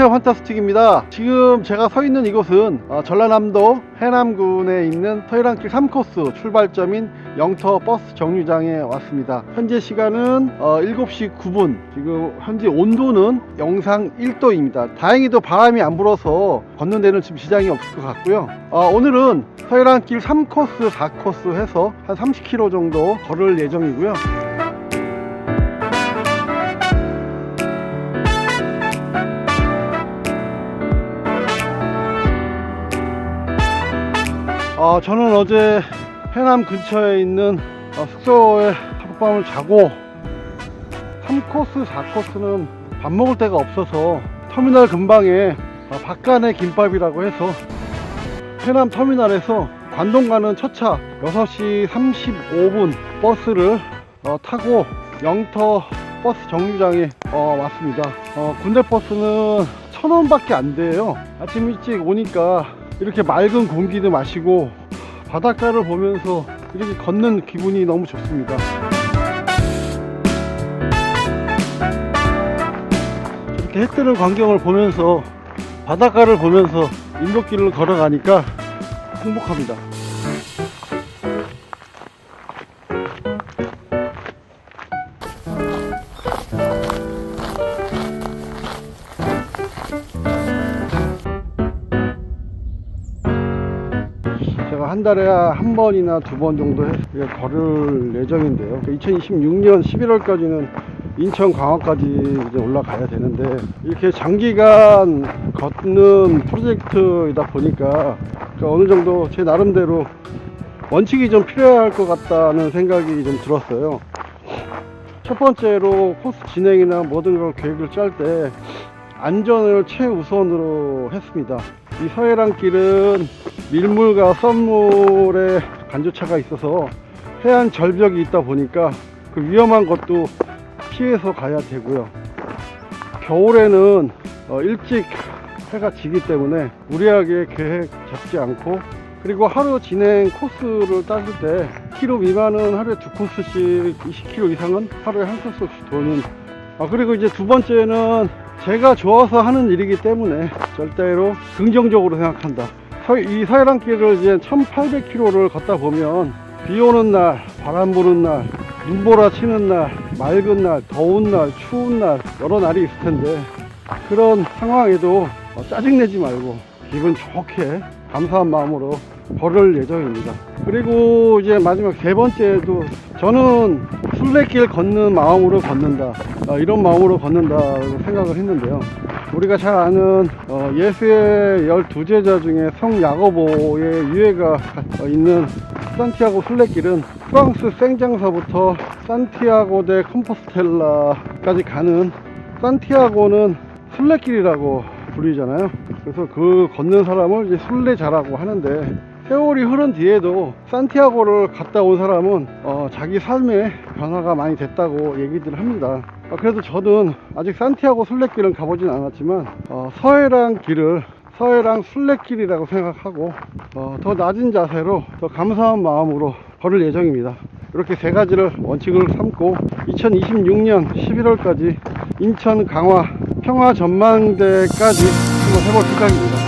안녕하세요 환타스틱입니다. 지금 제가 서 있는 이곳은 어, 전라남도 해남군에 있는 서해랑길 3코스 출발점인 영터 버스 정류장에 왔습니다. 현재 시간은 어, 7시 9분. 지금 현재 온도는 영상 1도입니다. 다행히도 바람이 안 불어서 걷는 데는 지금 지장이 없을 것 같고요. 어, 오늘은 서해랑길 3코스 4코스 해서 한 30km 정도 걸을 예정이고요 어, 저는 어제 해남 근처에 있는 어, 숙소에 하룻밤을 자고 3코스, 4코스는 밥 먹을 데가 없어서 터미널 근방에 어, 박간의 김밥이라고 해서 해남 터미널에서 관동 가는 첫차 6시 35분 버스를 어, 타고 영터 버스 정류장에 어, 왔습니다. 어, 군대 버스는 천 원밖에 안 돼요. 아침 일찍 오니까 이렇게 맑은 공기도 마시고 바닷가를 보면서 이렇게 걷는 기분이 너무 좋습니다. 이렇게 해 뜨는 광경을 보면서 바닷가를 보면서 인도길을 걸어가니까 행복합니다. 한 달에 한 번이나 두 번 정도 걸을 예정인데요. 2026년 11월까지는 인천 강화까지 이제 올라가야 되는데 이렇게 장기간 걷는 프로젝트이다 보니까 그 어느 정도 제 나름대로 원칙이 좀 필요할 것 같다는 생각이 좀 들었어요. 첫 번째로 코스 진행이나 모든 걸 계획을 짤 때 안전을 최우선으로 했습니다. 이 서해랑 길은 밀물과 썰물의 간조차가 있어서 해안 절벽이 있다 보니까 그 위험한 것도 피해서 가야 되고요. 겨울에는 어, 일찍 해가 지기 때문에 무리하게 계획 잡지 않고 그리고 하루 진행 코스를 따질 때 키로 미만은 하루에 두 코스씩 20km 이상은 하루에 한 코스씩 도는 아 그리고 이제 두 번째는 제가 좋아서 하는 일이기 때문에 절대로 긍정적으로 생각한다. 서- 이 서해랑길을 이제 1800km를 걷다 보면 비 오는 날, 바람 부는 날, 눈보라 치는 날, 맑은 날, 더운 날, 추운 날 여러 날이 있을 텐데 그런 상황에도 어, 짜증내지 말고 기분 좋게 감사한 마음으로 걸을 예정입니다. 그리고 이제 마지막 세 번째도 저는 순례길 걷는 마음으로 걷는다. 어, 이런 마음으로 걷는다고 생각을 했는데요. 우리가 잘 아는 어, 예수의 열두 제자 중에 성 야고보의 유해가 어, 있는 산티아고 순례길은 프랑스 생장사부터 산티아고 대 컴포스텔라까지 가는 산티아고는 순례길이라고 불리잖아요. 그래서 그 걷는 사람을 이제 순례자라고 하는데 세월이 흐른 뒤에도 산티아고를 갔다 온 사람은 어, 자기 삶에 변화가 많이 됐다고 얘기들 합니다. 어, 그래도 저는 아직 산티아고 순례길은 가보진 않았지만 어, 서해랑 길을 서해랑 순례길이라고 생각하고 어, 더 낮은 자세로 더 감사한 마음으로 걸을 예정입니다. 이렇게 세 가지를 원칙을 삼고 2026년 11월까지 인천 강화 평화 전망대까지 한번 해볼 생각입니다.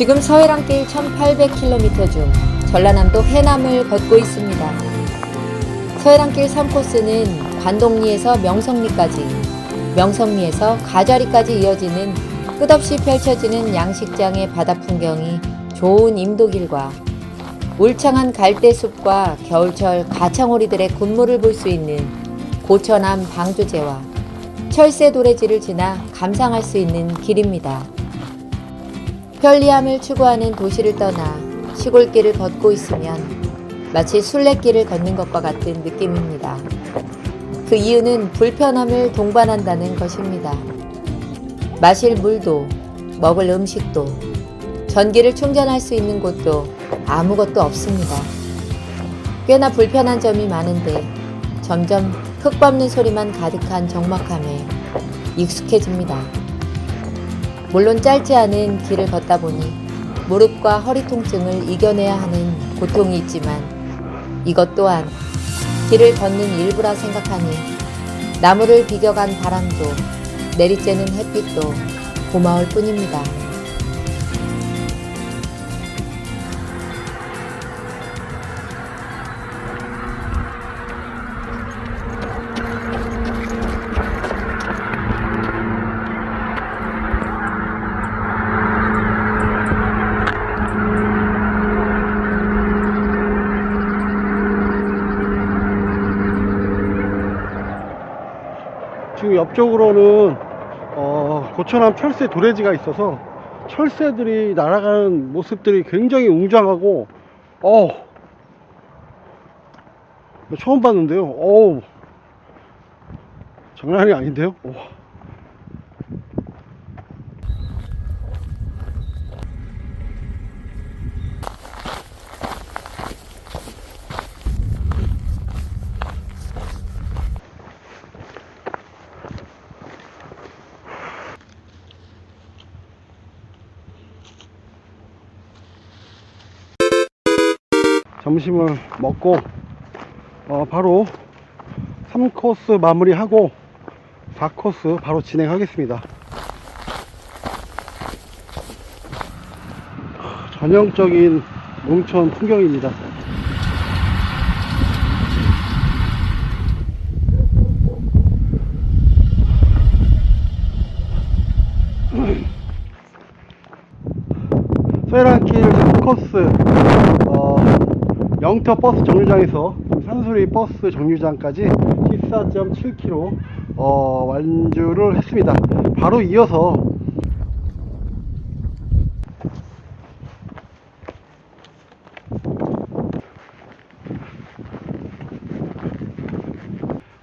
지금 서해랑 길 1800km 중 전라남도 해남을 걷고 있습니다. 서해랑길 3코스는 관동리에서 명성리까지, 명성리에서 가자리까지 이어지는 끝없이 펼쳐지는 양식장의 바다 풍경이 좋은 임도길과 울창한 갈대숲과 겨울철 가창오리들의 군무를 볼 수 있는 고천암 방조제와 철새 도래지를 지나 감상할 수 있는 길입니다. 편리함을 추구하는 도시를 떠나 시골길을 걷고 있으면 마치 순례길을 걷는 것과 같은 느낌입니다. 그 이유는 불편함을 동반한다는 것입니다. 마실 물도, 먹을 음식도, 전기를 충전할 수 있는 곳도 아무것도 없습니다. 꽤나 불편한 점이 많은데 점점 흙 밟는 소리만 가득한 적막함에 익숙해집니다. 물론 짧지 않은 길을 걷다 보니 무릎과 허리 통증을 이겨내야 하는 고통이 있지만 이것 또한 길을 걷는 일부라 생각하니 나무를 비겨간 바람도 내리쬐는 햇빛도 고마울 뿐입니다. 지금 옆쪽으로는 어, 고천함 철새 도래지가 있어서 철새들이 날아가는 모습들이 굉장히 웅장하고 어 처음 봤는데요. 어우 장난이 아닌데요. 오. 점심을 먹고 어, 바로 3코스 마무리하고 4코스 바로 진행하겠습니다. 전형적인 농촌 풍경입니다. 서해랑길 3코스 어, 영터 버스 정류장에서 산소리 버스 정류장까지 14.7km 어, 완주를 했습니다. 바로 이어서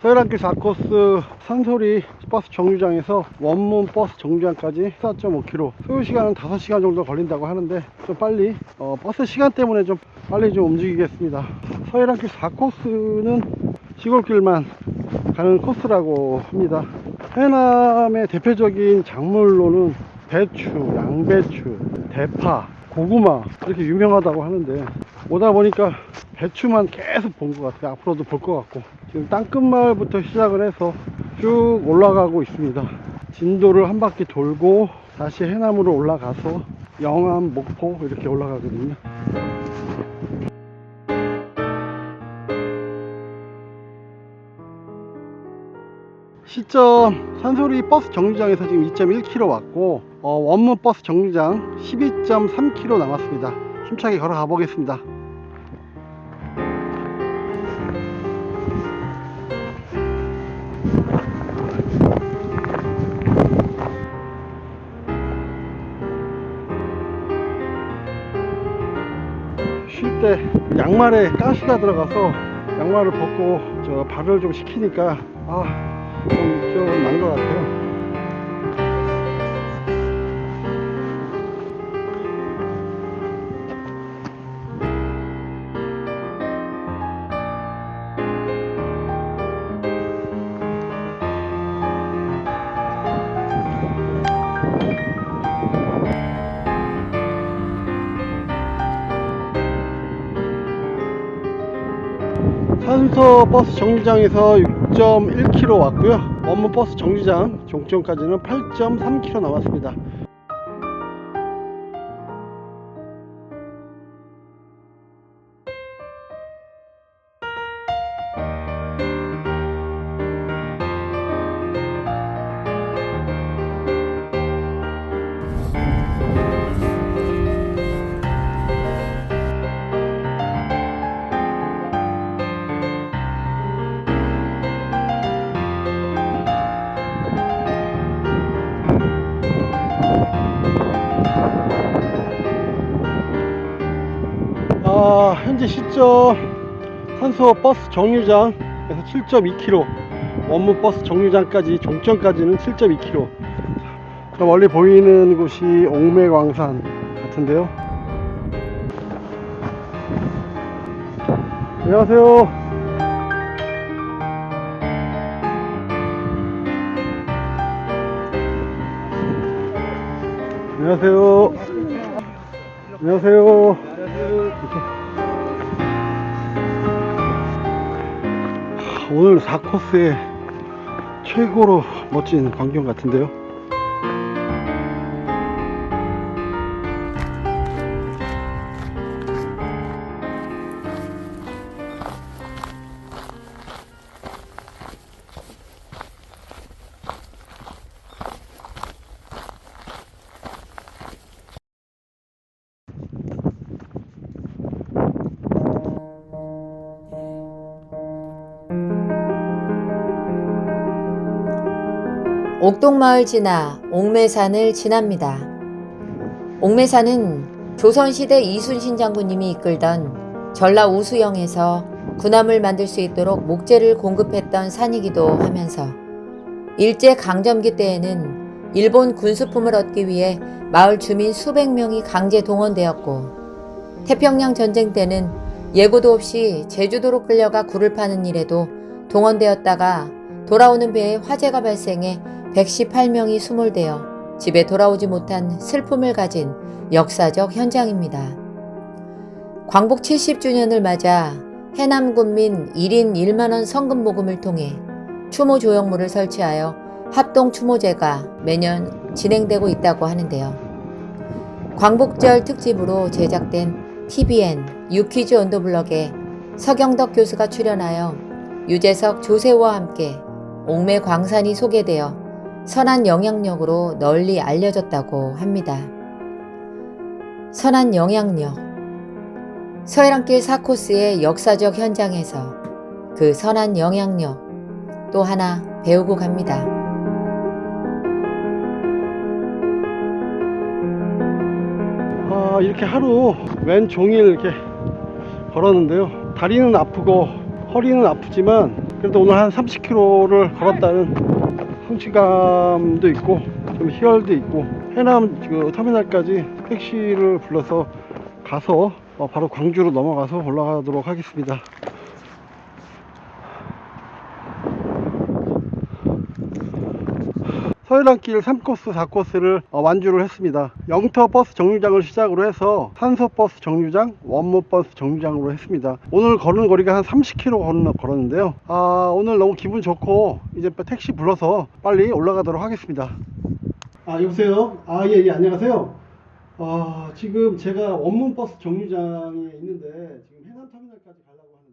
서해랑길 4코스 산소리 버스 정류장에서 원문 버스 정류장까지 14.5km 소요 시간은 5시간 정도 걸린다고 하는데 좀 빨리 어, 버스 시간 때문에 좀 빨리 좀 움직이겠습니다. 서해랑길 4코스는 시골길만 가는 코스라고 합니다. 해남의 대표적인 작물로는 배추, 양배추, 대파, 고구마 이렇게 유명하다고 하는데 오다 보니까 배추만 계속 본 것 같아요. 앞으로도 볼 것 같고. 지금 땅끝마을부터 시작을 해서 쭉 올라가고 있습니다. 진도를 한 바퀴 돌고 다시 해남으로 올라가서 영암, 목포 이렇게 올라가거든요 시점 산소리 버스 정류장에서 지금 2.1km 왔고 어, 원문 버스 정류장 12.3km 남았습니다. 힘차게 걸어가 보겠습니다. 쉴 때 양말에 가시가 들어가서 양말을 벗고 저 발을 좀 식히니까 아 좀 난 것 같아요. 산서 버스 정류장에서 6.1km 왔고요. 원문 버스 정류장 종점까지는 8.3km 남았습니다. 아, 현재 시점 산소 버스 정류장에서 7.2km, 원문 버스 정류장까지 종점까지는 7.2km. 저 멀리 보이는 곳이 옥매광산 같은데요. 안녕하세요. 안녕하세요. 안녕하세요. 하, 오늘 4코스에 최고로 멋진 광경 같은데요. 옥동마을 지나 옥매산을 지납니다. 옥매산은 조선시대 이순신 장군님이 이끌던 전라 우수영에서 군함을 만들 수 있도록 목재를 공급했던 산이기도 하면서 일제 강점기 때에는 일본 군수품을 얻기 위해 마을 주민 수백 명이 강제 동원되었고 태평양 전쟁 때는 예고도 없이 제주도로 끌려가 굴을 파는 일에도 동원되었다가 돌아오는 배에 화재가 발생해 118명이 수몰되어 집에 돌아오지 못한 슬픔을 가진 역사적 현장입니다. 광복 70주년을 맞아 해남군민 1인 1만원 성금 모금을 통해 추모 조형물을 설치하여 합동 추모제가 매년 진행되고 있다고 하는데요. 광복절 특집으로 제작된 TVN 유퀴즈 언더블럭에 서경덕 교수가 출연하여 유재석 조세호와 함께 옥매 광산이 소개되어 선한 영향력으로 널리 알려졌다고 합니다. 선한 영향력. 서해랑길 4코스의 역사적 현장에서 그 선한 영향력 또 하나 배우고 갑니다. 아, 이렇게 하루 왼 종일 이렇게 걸었는데요. 다리는 아프고 허리는 아프지만 그래도 오늘 한 30km를 걸었다는 성취감도 있고 좀 희열도 있고 해남 그 터미널까지 택시를 불러서 가서 어, 바로 광주로 넘어가서 올라가도록 하겠습니다. 서해랑길 3코스, 4코스를 어, 완주를 했습니다. 영터 버스 정류장을 시작으로 해서 산소 버스 정류장, 원무 버스 정류장으로 했습니다. 오늘 걸은 거리가 한 30km 걷는, 걸었는데요. 아, 오늘 너무 기분 좋고 이제 택시 불러서 빨리 올라가도록 하겠습니다. 아, 여보세요? 아, 예, 예, 안녕하세요. 아, 지금 제가 원문 버스 정류장에 있는데